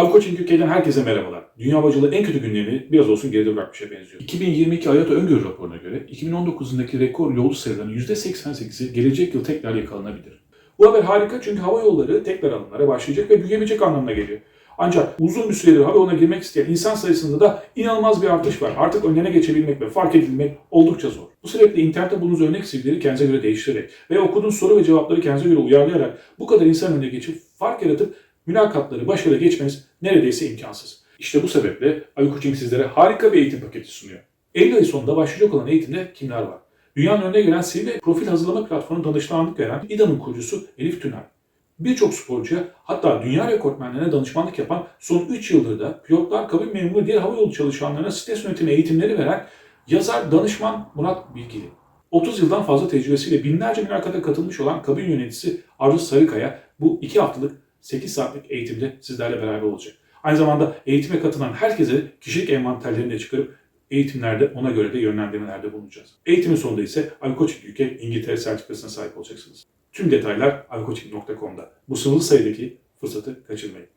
Abi UK'den herkese merhabalar. Dünya havacılığı en kötü günlerini biraz olsun geride bırakmışa benziyor. 2022 IATA öngörü raporuna göre 2019'undaki rekor yolcu sayılarının %88'i gelecek yıl tekrar yakalanabilir. Bu haber harika çünkü hava yolları tekrar alımlara başlayacak ve büyüyemeyecek anlamına geliyor. Ancak uzun bir süredir hava yoluna girmek isteyen insan sayısında da inanılmaz bir artış var. Artık önlerine geçebilmek ve fark edilmek oldukça zor. Bu sebeple internette bulunduğunuz örnek CV'leri kendinize göre değiştirerek ve okuduğunuz soru ve cevapları kendinize göre uyarlayarak bu kadar insan önüne geçip fark yaratıp mülakatları başarılı geçmeniz neredeyse imkansız. İşte bu sebeple Avi Coaching sizlere harika bir eğitim paketi sunuyor. Eylül ayı sonunda başlayacak olan eğitimde kimler var? Dünyanın önüne gelen ve profil hazırlama platformunun danışmanlık veren İDA'nın kurucusu Elif Tünel. Birçok sporcuya hatta dünya rekortmenlerine danışmanlık yapan son 3 yıldır da pilotlar, kabin memuru, diğer havayolu çalışanlarına stres yönetimi eğitimleri veren yazar danışman Murat Bilgili. 30 yıldan fazla tecrübesiyle binlerce mülakata katılmış olan kabin yöneticisi Arzu Sarıkaya bu 2 haftalık 8 saatlik eğitimde sizlerle beraber olacak. Aynı zamanda eğitime katılan herkese kişilik envanterlerini de çıkarıp eğitimlerde ona göre de yönlendirmelerde bulunacağız. Eğitimin sonunda ise Alkoçik UK İngiltere sertifikasına sahip olacaksınız. Tüm detaylar alkoçik.com'da. Bu sınırlı sayıdaki fırsatı kaçırmayın.